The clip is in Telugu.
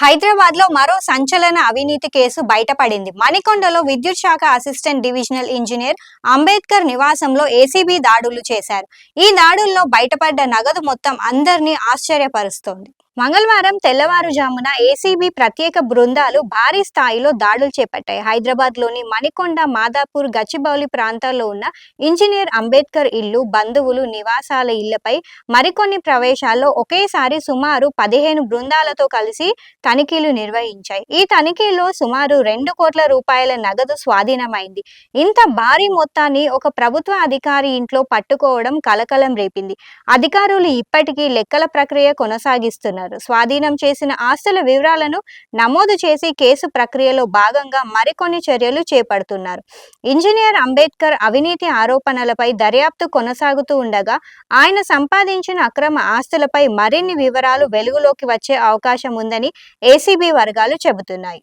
హైదరాబాద్లో మరో సంచలన అవినీతి కేసు బయటపడింది. మణికొండలో విద్యుత్ శాఖ అసిస్టెంట్ డివిజనల్ ఇంజనీర్ అంబేద్కర్ నివాసంలో ఏసీబీ దాడులు చేశారు. ఈ దాడుల్లో బయటపడ్డ నగదు మొత్తం అందరినీ ఆశ్చర్యపరుస్తోంది. మంగళవారం తెల్లవారుజామున ఏసీబీ ప్రత్యేక బృందాలు భారీ స్థాయిలో దాడులు చేపట్టాయి. హైదరాబాద్లోని మణికొండ మాదాపూర్ గచ్చిబౌలి ప్రాంతాల్లో ఉన్న ఇంజనీర్ అంబేద్కర్ ఇల్లు బంధువులు నివాసాల ఇళ్ళపై మరికొన్ని ప్రవేశాల్లో ఒకేసారి సుమారు పదిహేను బృందాలతో కలిసి తనిఖీలు నిర్వహించాయి. ఈ తనిఖీలో సుమారు రెండు కోట్ల రూపాయల నగదు స్వాధీనమైంది. ఇంత భారీ మొత్తాన్ని ఒక ప్రభుత్వ అధికారి ఇంట్లో పట్టుకోవడం కలకలం రేపింది. అధికారులు ఇప్పటికీ లెక్కల ప్రక్రియ కొనసాగిస్తున్నారు. స్వాధీనం చేసిన ఆస్తుల వివరాలను నమోదు చేసి కేసు ప్రక్రియలో భాగంగా మరికొన్ని చర్యలు చేపడుతున్నారు. ఇంజనీర్ అంబేద్కర్ అవినీతి ఆరోపణలపై దర్యాప్తు కొనసాగుతూ ఉండగా ఆయన సంపాదించిన అక్రమ ఆస్తులపై మరిన్ని వివరాలు వెలుగులోకి వచ్చే అవకాశం ఉందని ఏసీబీ వర్గాలు చెబుతున్నాయి.